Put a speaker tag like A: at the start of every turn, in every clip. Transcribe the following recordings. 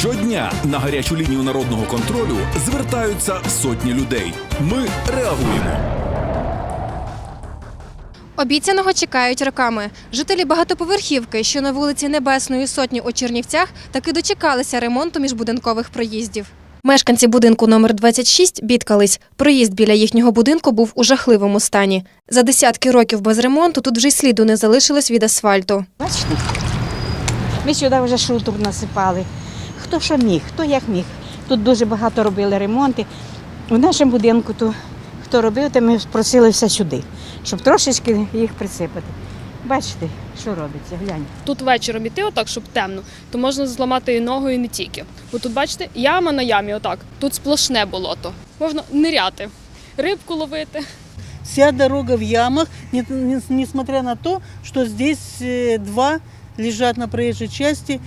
A: Щодня на гарячу лінію народного контролю звертаються сотні людей. Ми реагуємо.
B: Обіцяного чекають роками. Жителі багатоповерхівки, що на вулиці Небесної Сотні у Чернівцях, таки дочекалися ремонту міжбудинкових проїздів. Мешканці будинку номер 26 бідкались. Проїзд біля їхнього будинку був у жахливому стані. За десятки років без ремонту тут вже й сліду не залишилось від асфальту.
C: Бачите? Ми сюди вже шуток насипали. Хто що міг, хто як міг. Тут дуже багато робили ремонти. У нашому будинку то хто робив, то ми просили все сюди, щоб трошечки їх присипати. Бачите, що робиться, глянь.
D: тут вечором іти, отак, щоб темно, то можна зламати і ногу, і не тільки. Бо тут, бачите, яма на ямі, отак. Тут сплошне болото. Можна ниряти, рибку ловити.
E: Вся дорога в ямах, не- не- несмотря на то, что здесь э, два лежат на проезжей части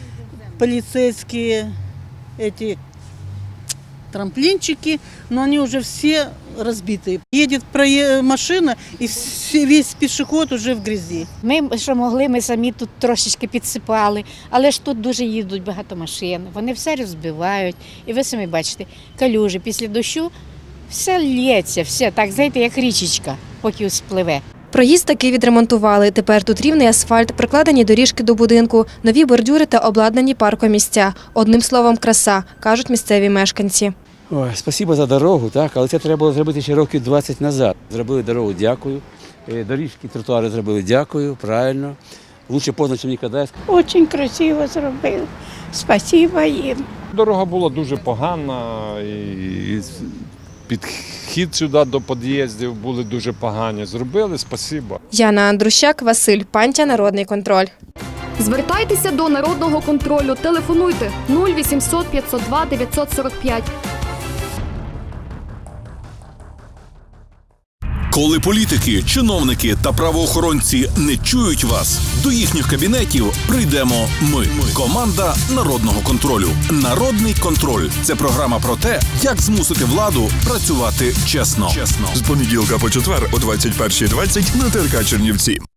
E: полицейские эти трамплинчики, но они уже все разбитые. Едет машина, и весь пешеход уже в грязи.
C: Ми, що могли, ми самі тут трошечки підсипали, але ж тут дуже їдуть багато машин, вони все розбивають. І ви самі бачите, калюжі після дощу все лється, все так, знаєте, як річечка, поки спливе.
B: Проїзд таки відремонтували. Тепер тут рівний асфальт, прикладені доріжки до будинку, нові бордюри та обладнані паркомісця. Одним словом, краса, кажуть місцеві мешканці.
F: Ой, спасибо за дорогу, так, але це треба було зробити ще років 20 назад. Зробили дорогу, дякую. Е, Доріжки, тротуари зробили, дякую, правильно. Лучше поздно, ніж ніколи.
G: Очень красиво зробили. Спасибо їм.
H: Дорога була дуже погана, і підхід сюди до під'їздів були дуже погані. Зробили, спасибо.
B: Яна Андрущак, Василь Пантя, Народний контроль.
I: Звертайтеся до народного контролю. Телефонуйте 0800 502 945.
A: Коли політики, чиновники та правоохоронці не чують вас, до їхніх кабінетів прийдемо ми. Команда народного контролю. Народний контроль це програма про те, як змусити владу працювати чесно. Чесно.
J: З понеділка по четвер о 21.20 на ТРК Чернівці.